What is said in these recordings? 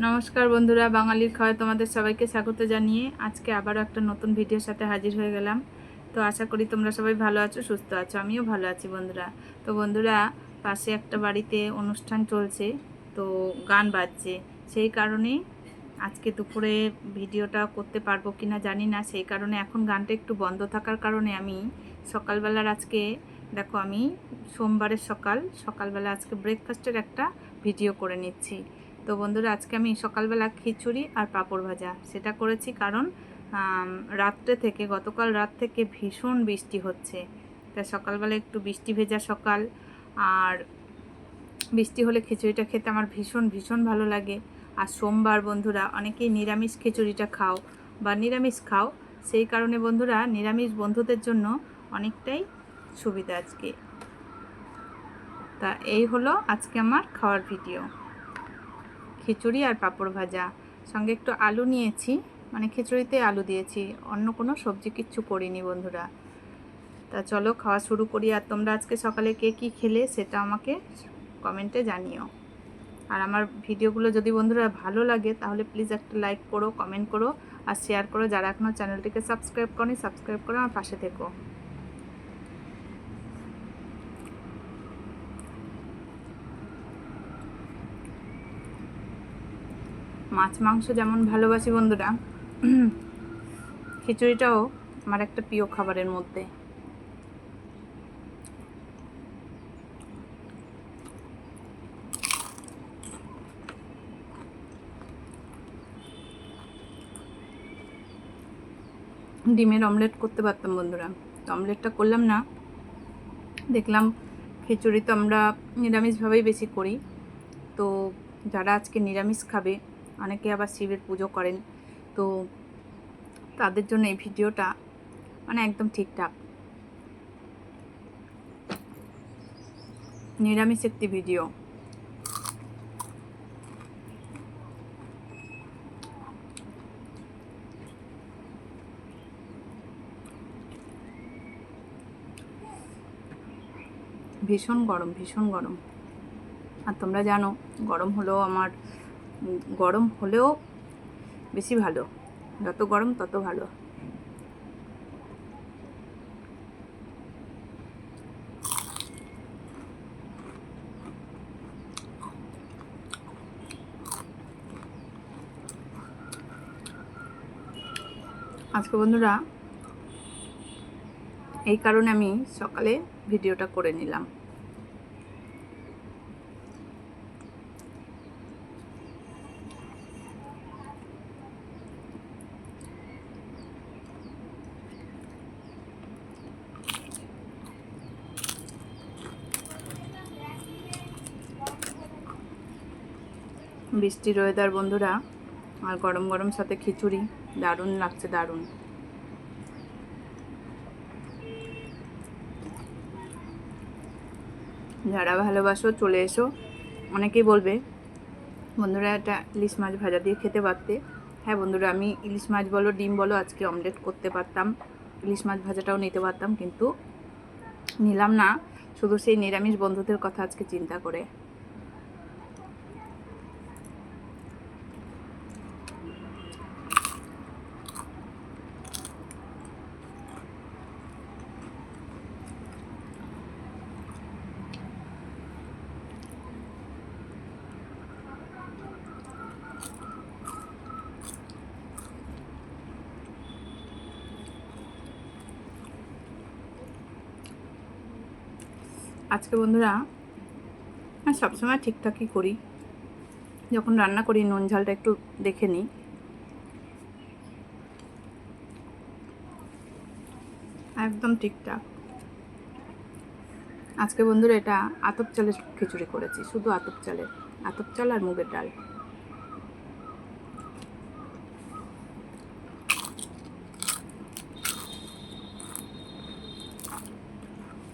নমস্কার বন্ধুরা, বাঙালির খাওয়া তোমাদের সবাইকে স্বাগত জানিয়ে আজকে আবারও একটা নতুন ভিডিওর সাথে হাজির হয়ে গেলাম। তো আশা করি তোমরা সবাই ভালো আছো, সুস্থ আছো, আমিও ভালো আছি বন্ধুরা। তো বন্ধুরা, পাশে একটা বাড়িতে অনুষ্ঠান চলছে, তো গান বাজছে। সেই কারণে আজকে দুপুরে ভিডিওটা করতে পারব কি না জানি না। সেই কারণে এখন গানটা একটু বন্ধ থাকার কারণে আমি সকালবেলার আজকে, দেখো আমি সোমবারের সকাল, সকালবেলা আজকে ব্রেকফাস্টের একটা ভিডিও করে নিচ্ছি। তো বন্ধুরা, আজকে আমি সকালবেলা খিচুড়ি আর পাঁপড় ভাজা। সেটা করেছি কারণ রাত্রে থেকে, গতকাল রাত থেকে ভীষণ বৃষ্টি হচ্ছে। তা সকালবেলা একটু বৃষ্টি ভেজা সকাল। আর বৃষ্টি হলে খিচুড়িটা খেতে আমার ভীষণ ভীষণ ভালো লাগে। আর সোমবার বন্ধুরা, অনেকেই নিরামিষ খিচুড়িটা খাও বা নিরামিষ খাও। সেই কারণে বন্ধুরা, নিরামিষ বন্ধুদের জন্য অনেকটাই সুবিধা আজকে। তা এই হলো আজকে আমার খাওয়ার ভিডিও। খিচুড়ি আর পাঁপড় ভাজা। সঙ্গে একটু আলু নিয়েছি মানে খিচুড়িতে আলু দিয়েছি। অন্য কোনো সবজি কিচ্ছু করিনি বন্ধুরা। তা চলো খাওয়া শুরু করি। আর তোমরা আজকে সকালে কে কী খেলে সেটা আমাকে কমেন্টে জানিও। আর আমার ভিডিওগুলো যদি বন্ধুরা ভালো লাগে, তাহলে প্লিজ একটা লাইক করো, কমেন্ট করো আর শেয়ার করো। যারা এখনও চ্যানেলটিকে সাবস্ক্রাইব করনি, সাবস্ক্রাইব করে আমার পাশে থেকো। মাছ, মাংস যেমন ভালোবাসি বন্ধুরা খিচুড়িটাও আমার একটা প্রিয় খাবারের মধ্যে। ডিমের অমলেট করতে পারতাম বন্ধুরা। তো অমলেটটা করলাম না, দেখলাম খিচুড়ি তো আমরা নিরামিষভাবেই বেশি করি। তো যারা আজকে নিরামিষ খাবে অনেকে আবার শিবের পুজো করেন। তো তাদের জন্য এই ভিডিওটা মানে একদম ঠিকঠাক। নিরামিষ একটি ভিডিও। ভীষণ গরম ভীষণ গরম। আর তোমরা জানো, গরম হলেও আমার গরম হলেও বেশি ভালো। যত গরম, তত ভালো। আজকে বন্ধুরা, এই কারণে আমি সকালে ভিডিওটা করে নিলাম। বৃষ্টির ওয়েদার বন্ধুরা, আর গরম গরম সাথে খিচুড়ি, দারুণ লাগছে দারুণ। যারা ভালোবাসো, চলে এসো। অনেকেই বলবে, বন্ধুরা একটা ইলিশ মাছ ভাজা দিয়ে খেতে পারতে। হ্যাঁ বন্ধুরা, আমি ইলিশ মাছ বলো, ডিম বলো, আজকে অমলেট করতে পারতাম। ইলিশ মাছ ভাজাটাও নিতে পারতাম, কিন্তু নিলাম না। শুধু সেই নিরামিষ বন্ধুদের কথা আজকে চিন্তা করে। আজকে বন্ধুরা সবসময় ঠিকঠাকই করি। যখন রান্না করি, নুন ঝালটা একটু দেখে নিই। একদম ঠিকঠাক। আজকে বন্ধুরা, এটা আতপ চালের খিচুড়ি করেছি, শুধু আতপ চালের। আতপ চাল আর মুগের ডাল।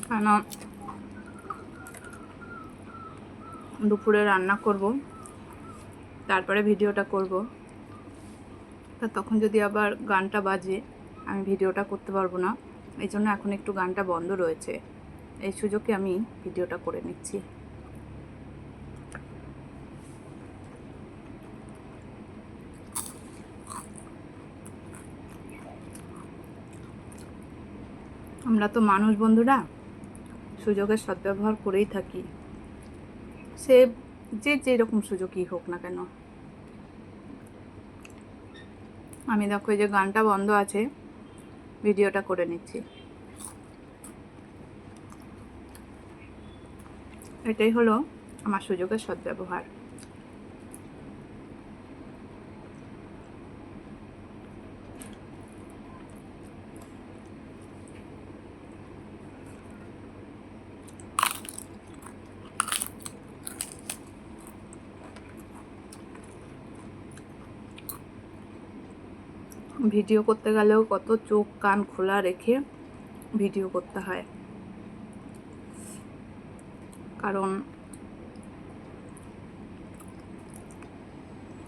কেন দুপুরে রান্না করব, তারপরে ভিডিওটা করব। তা তখন যদি আবার গানটা বাজে, আমি ভিডিওটা করতে পারব না। এই জন্য এখন একটু গানটা বন্ধ রয়েছে। এই সুযোগে আমি ভিডিওটা করে নিচ্ছি। আমরা তো মানুষ বন্ধুরা, সুযোগের সদ্ব্যবহার করেই থাকি। সে যে যেরকম সুযোগই হোক না কেন। আমি দেখো যে গানটা বন্ধ আছে, ভিডিওটা করে নিচ্ছি। এটাই হলো আমার সুযোগের সদ্ব্যবহার। ভিডিও করতে গেলেও কত চোখ কান খোলা রেখে ভিডিও করতে হয়। কারণ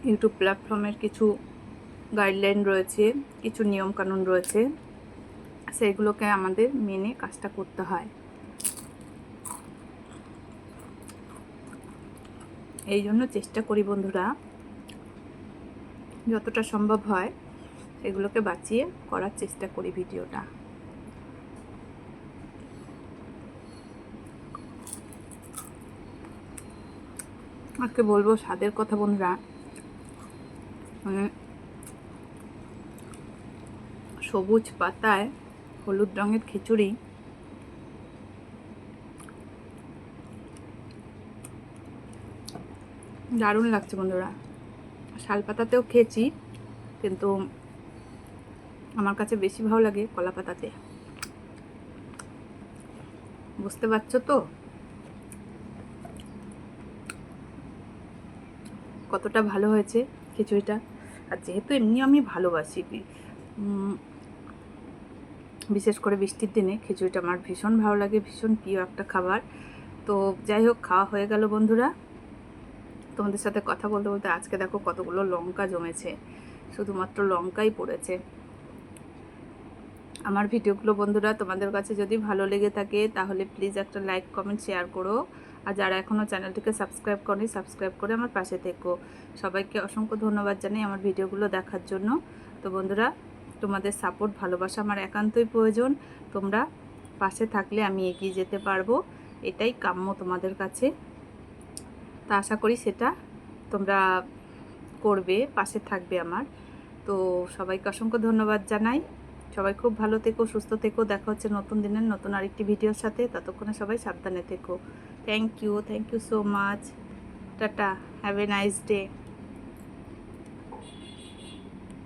ইউটিউব প্ল্যাটফর্মের কিছু গাইডলাইন রয়েছে, কিছু নিয়মকানুন রয়েছে, সেইগুলোকে আমাদের মেনে কাজটা করতে হয়। এই জন্য চেষ্টা করি বন্ধুরা, যতটা সম্ভব হয় এগুলোকে বাঁচিয়ে করার চেষ্টা করি ভিডিওটা। আজকে বলব, স্বাদের কথা বন্ধুরা। মানে সবুজ পাতায় হলুদ রঙের খিচুড়ি। দারুণ লাগছে বন্ধুরা। শাল পাতাতেও খেয়েছি, কিন্তু আমার কাছে বেশি ভালো লাগে কলা পাতাতে। বুঝতে পারছ তো? কতটা ভালো হয়েছে খিচুড়িটা? আর যেহেতু এমনি আমি ভালোবাসি বিশেষ করে বৃষ্টির দিনে খিচুড়িটা আমার ভীষণ ভালো লাগে, ভীষণ প্রিয় একটা খাবার। তো যাই হোক, খাওয়া হয়ে গেল বন্ধুরা। তোমাদের সাথে কথা বলতে বলতে আজকে দেখো কতগুলো লঙ্কা জমেছে। শুধুমাত্র লঙ্কাই পড়েছে। আমার ভিডিওগুলো বন্ধুরা, তোমাদের কাছে যদি ভালো লেগে থাকে, তাহলে প্লিজ একটা লাইক কমেন্ট শেয়ার করো। আর যারা এখনও চ্যানেলটিকে সাবস্ক্রাইব করনি সাবস্ক্রাইব করে আমার পাশে থেকো। সবাইকে অসংখ্য ধন্যবাদ জানাই আমার ভিডিওগুলো দেখার জন্য। তো বন্ধুরা, তোমাদের সাপোর্ট ভালোবাসা আমার একান্তই প্রয়োজন। তোমরা পাশে থাকলে আমি এগিয়ে যেতে পারব। এটাই কাম্য তোমাদের কাছে। তা আশা করি সেটা তোমরা করবে, পাশে থাকবে আমার। তো সবাইকে অসংখ্য ধন্যবাদ জানাই। সবাই খুব ভালো থেকো, সুস্থ থেকো। দেখা হচ্ছে নতুন দিনের নতুন আরেকটি ভিডিওর সাথে। ততক্ষণে সবাই সাবধানে থেকো। Thank you thank you so much tata have a nice day